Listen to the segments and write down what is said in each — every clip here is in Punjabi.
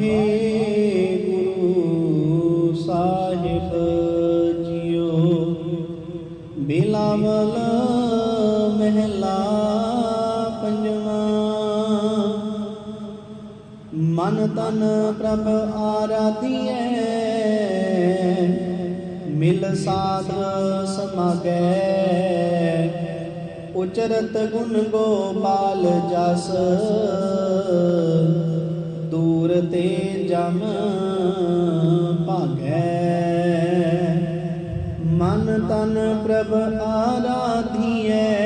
ਵਾਹਿਗੁਰੂ ਸਾਹਿਬ ਜੀਓ। ਬਿਲਾਵਲ ਮਹਿਲਾ ਪੰਜਵਾਂ। ਮਨ ਤਨ ਪ੍ਰਭ ਆਰਾਧੀਐ। ਮਿਲ ਸਾਧ ਸਮਾਗੈ। ਉਚਰਤ ਗੁਣ ਗੋਪਾਲ ਜਸ। ਜਮ ਭਾਗੈ। ਮਨ ਤਨ ਪ੍ਰਭ ਆਰਾਧੀਐ,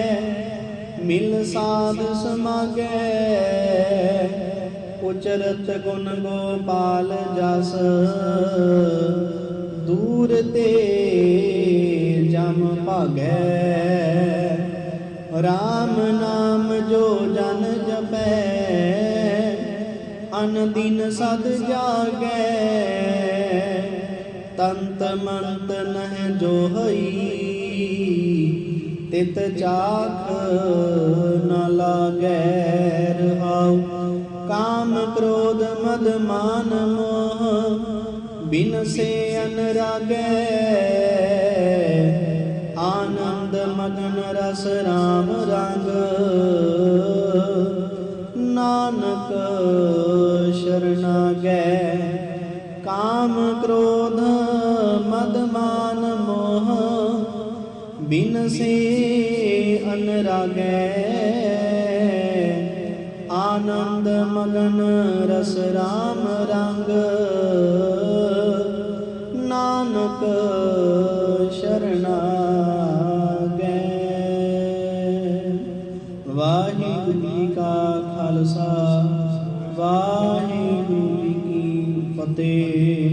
ਮਿਲ ਸਾਧ ਸਮਾਗੈ। ਉਚਰਤ ਗੁਣ ਗੋਪਾਲ ਜਸ, ਦੂਰ ਤੇ ਜਮ ਭਾਗੈ। RAM ਨਾਮ ਜੋ ਜਨ ਜਪੈ ਅਨ ਦਿਨ ਸਦ ਜਾਗੈ ਤੰਤ ਮੰਤ ਨਹਿ ਜੋ ਹਈ ਤਿਤ ਚਾਖ ਨ ਲਾਗੈ ਰਹਾਉ। ਕਾਮ ਕ੍ਰੋਧ ਮਦ ਮਾਨ ਮੋਹ, ਬਿਨ ਸੇ ਅਨਰਾਗੈ। ਆਨੰਦ ਮਗਨ ਰਸ ਰਾਮ ਰੰਗ, ਨਾਨਕ ਕਾਮ ਕ੍ਰੋਧ, ਮਦ ਮਾਨ ਮੋਹ, ਬਿਨ ਸੇ ਅਨਰਾਗੈ, ਆਨੰਦ ਮਗਨ ਰਸ ਰਾਮ ਰੰਗ। ਨਾਨਕ ਸ਼ਰਨਾਗੈ ਵਾਹਿਗੁਰੂ ਜੀ ਕਾ ਖਾਲਸਾ। ਵਾਹਿਗੁਰੂ ਜੀ ਕੀ ਫਤਿਹ